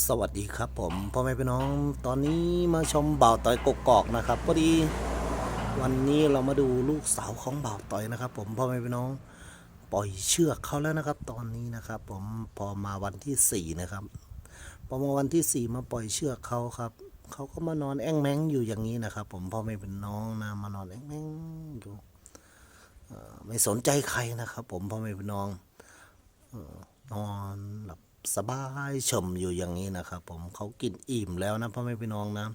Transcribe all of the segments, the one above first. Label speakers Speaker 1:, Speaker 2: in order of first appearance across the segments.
Speaker 1: สวัสดีครับผมพ่อแม่พี่น้องตอนนี้มาชมบ่าวต่อยกกอกนะครับพอดี วันนี้เรามาดูลูกสาวของบ่าวต่อยนะครับ ผมพ่อแม่พี่น้อง ปล่อยเชือกเขาแล้วนะครับ ตอนนี้นะครับ ผมพอมาวันที่สี่นะครับ พอมาวันที่สี่มาปล่อยเชือกเขาครับเขาก็มานอนแอ่งแมงอยู่อย่างนี้นะครับ ผมพ่อแม่พี่น้องนะมานอนแอ่งแมงอยู่ไม่สนใจใครนะครับ ผมพ่อแม่พี่น้องนอนหลับ สบายชมอยู่อย่างนี้นะครับ ผมเขากินอิ่มแล้วนะพ่อแม่พี่น้องนะ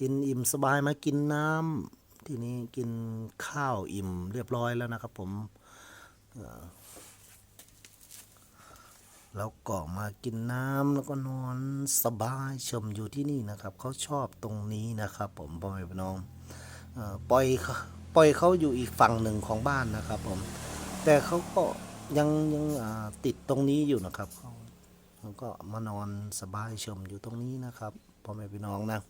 Speaker 1: กินอิ่มสบายมากินน้ำที่นี้กินข้าวอิ่มเรียบร้อยแล้วนะครับ ผมแล้วก็มากินน้ำแล้วก็นอนสบายชมอยู่ที่นี่นะครับเขาชอบตรงนี้นะครับ ผมพ่อแม่พี่น้องอปล่อยเขาปล่อยเขาอยู่อีกฝั่งหนึ่งของบ้านนะครับ ผม แต่เขาก็ยังยังติดตรงนี้อยู่นะครับเขา เขาก็มานอนสบายชมอยู่ตรงนี้นะครับพ่อแม่พี่น้องนะ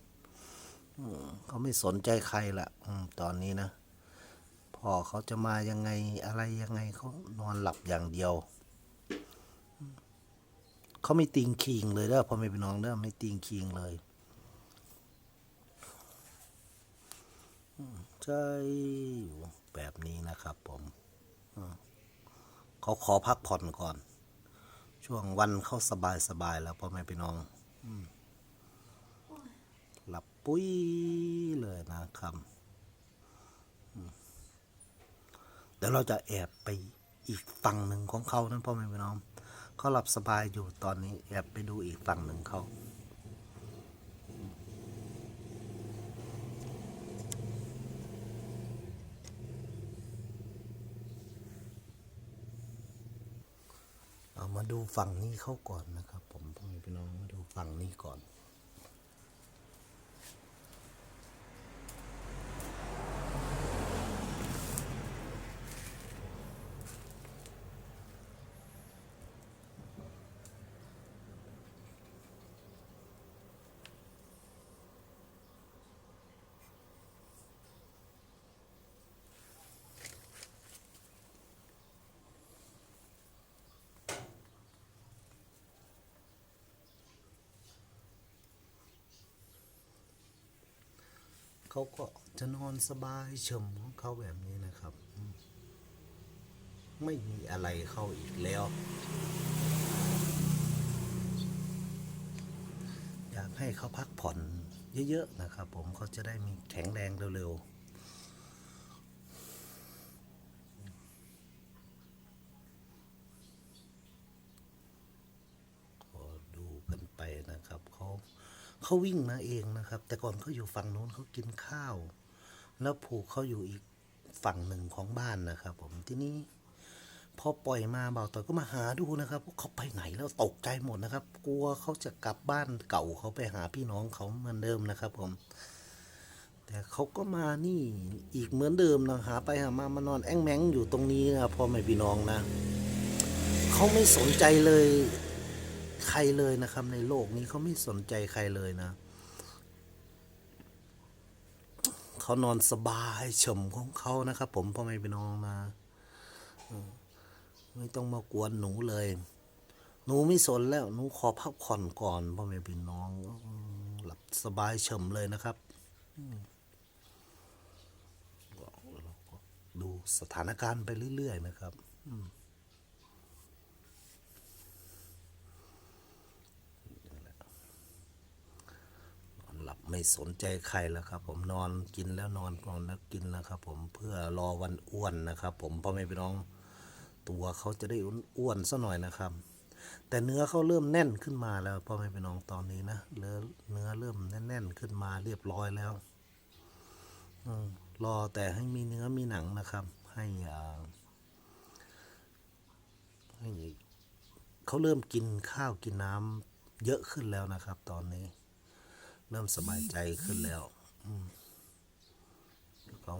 Speaker 1: เขาไม่สนใจใครละตอนนี้นะพ่อเขาจะมายังไงอะไรยังไงเขานอนหลับอย่างเดียวเขาไม่ติงคิงเลยเด้อพ่อแม่พี่น้องเด้อไม่ติงคิงเลยใช่แบบนี้นะครับผมเขาขอพักผ่อนก่อน ช่วงวันเขาสบายสบายแล้วพ่อแม่พี่น้องหลับปุ้ยเลยนะครับเดี๋ยวเราจะแอบไปอีกฝั่งหนึ่งของเขานั้นพ่อแม่พี่น้องเขาหลับสบายอยู่ตอนนี้แอบไปดูอีกฝั่งหนึ่งเขา เอามา ดูฝั่งนี้เข้าก่อนนะครับ ผมพ่อแม่พี่น้องมาดูฝั่งนี้ก่อน เขาก็จะนอนสบายเฉมของเขาแบบนี้นะครับ ไม่มีอะไรเข้าอีกแล้ว อยากให้เขาพักผ่อนเยอะๆนะครับ ผมเขาจะได้มีแข็งแรงเร็วๆก็ดูกันไปนะครับเขา เขาวิ่งมาเองนะครับ แต่ก่อนเขาอยู่ฝั่งโน้นเขากินข้าว แล้วผูกเขาอยู่อีกฝั่งหนึ่งของบ้านนะครับ ผมที่นี้พอปล่อยมาเบาต่อยก็มาหาดูนะครับว่าเขาไปไหนแล้วตกใจหมดนะครับ กลัวเขาจะกลับบ้านเก่าเขาไปหาพี่น้องเขาเหมือนเดิมนะครับ ผม แต่เขาก็มานี่อีกเหมือนเดิมนะหาไปหามามานอนแอ้งแมงอยู่ตรงนี้นะพ่อแม่พี่น้องนะเขาไม่สนใจเลย ใครเลยนะครับ ในโลกนี้เขาไม่สนใจใครเลยนะ เขานอนสบายเฉมของเขานะครับ ผมพ่อแม่พี่น้องนะไม่ต้องมากวนหนูเลย หนูไม่สนแล้ว หนูขอพักผ่อนก่อนพ่อแม่พี่น้องหลับสบายเฉมเลยนะครับดูสถานการณ์ไปเรื่อย ๆ นะครับ อืมนอนหลับ ไม่สนใจใครแล้วครับ ผมนอนกินแล้วนอนกอนแล้วกินแล้วครับ ผมเพื่อรอวันอ้วนนะครับ ผมพ่อแม่พี่น้องตัวเขาจะได้อ้วนซะหน่อยนะครับ แต่เนื้อเขาเริ่มแน่นขึ้นมาแล้วพ่อแม่พี่น้องตอนนี้นะเนื้อเริ่มแน่นๆขึ้นมาเรียบร้อยแล้วอมรอแต่ให้มีเนื้อมีหนังนะครับ ให้อ่าให้เขาเริ่มกินข้าวกินน้ำเยอะขึ้นแล้วนะครับ ตอนนี้ เริ่มสบายใจขึ้นแล้วมเขา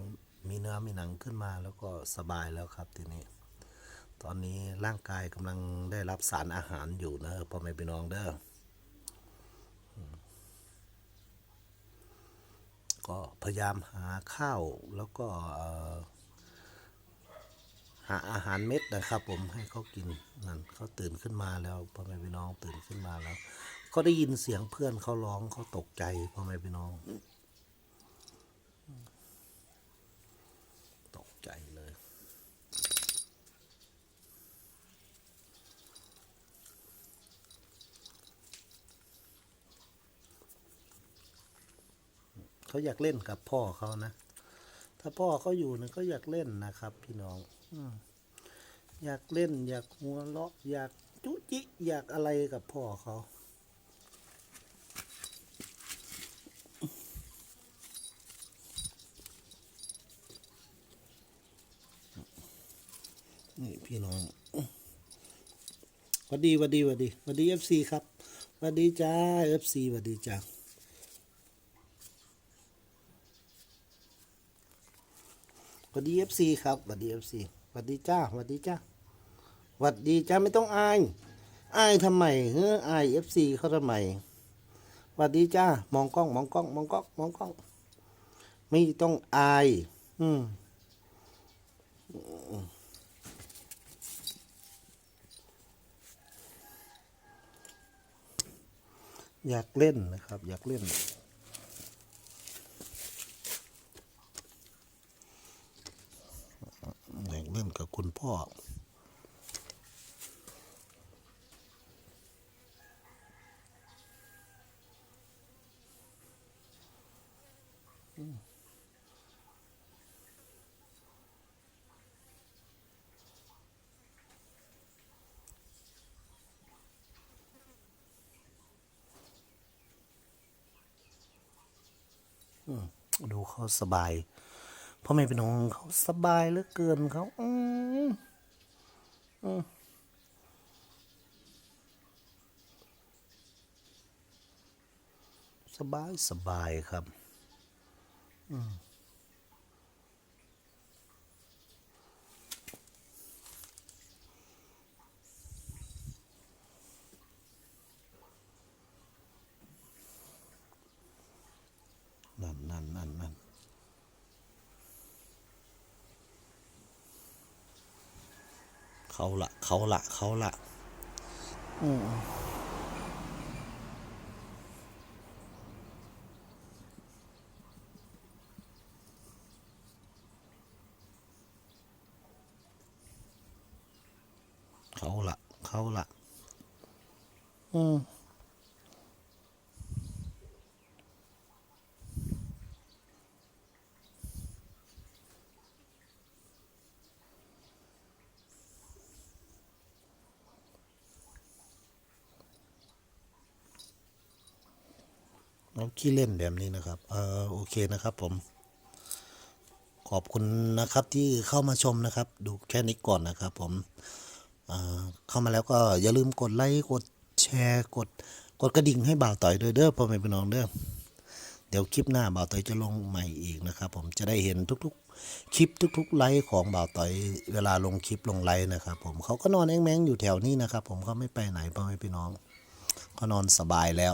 Speaker 1: มีเนื้อมีหนังขึ้นมาแล้วก็สบายแล้วครับทีนี้ ตอนนี้ร่างกายกำลังได้รับสารอาหารอยู่นะพ่อแม่พี่น้องเด้อก็พยายามหาข้าวแล้วก็หหาอาหารเม็ดนะครับ ผมให้เขากินนั่นเขาตื่นขึ้นมาแล้วพ่อแม่พี่น้องตื่นขึ้นมาแล้ว ก็ได้ยินเสียงเพื่อนเขาร้องเขาตกใจพ่อแม่พี่น้อง ตกใจเลย เขาอยากเล่นกับพ่อเขานะ ถ้าพ่อเขาอยู่เนี่ยก็อยากเล่นนะครับ พี่น้องอืมอยากเล่น อยากหัวเราะอยากจุจิอยากอะไรกับพ่อเขา นี่พี่น้องวัดดีวัดดีวัดดีวัดดีเอฟซีครับวัดดีจ้าเอฟซีวัดดีจ้าวัดดีเอฟซีครับวัดดีเอฟซีวัดดีจ้าวัดดีจ้าวัดดีจ้าไม่ต้องอายอายทำไมเฮ้ออายเอฟซีเขาทำไมวัดดีจ้ามองกล้องมองกล้องมองกล้องมองกล้อง ไม่ต้องอาย อืม อยากเล่นนะครับ อยากเล่น อยากเล่นกับคุณพ่อ ดูเขาสบายพ่อแม่พี่น้องเขาสบายเหลือเกินเขาอืมอืมสบายสบายครับ อืมนั่นนั่นนั่นนั่น เขาละเขาละเขาละอืมเขาละเขาละอืม เราขี้เล่นแบบนี้นะครับ เออโอเคนะครับผม ขอบคุณนะครับที่เข้ามาชมนะครับ ดูแค่นี้ก่อนนะครับผมอ่าเข้ามาแล้วก็อย่าลืมกดไลค์กดแชร์กดกดกระดิ่งให้บ่าวต่อยด้วยเด้อพ่อแม่พี่น้องเด้อเดี๋ยวคลิปหน้าบ่าวต่อยจะลงใหม่อีกนะครับ ผมจะได้เห็นทุกๆ คลิปทุก ๆ ไลค์ของบ่าวต่อยเวลาลงคลิปลงไลค์นะครับ ผมเขาก็นอนแองแมงอยู่แถวนี้นะครับ ผมเขาไม่ไปไหนพ่อแม่พี่น้องเขานอนสบายแล้ว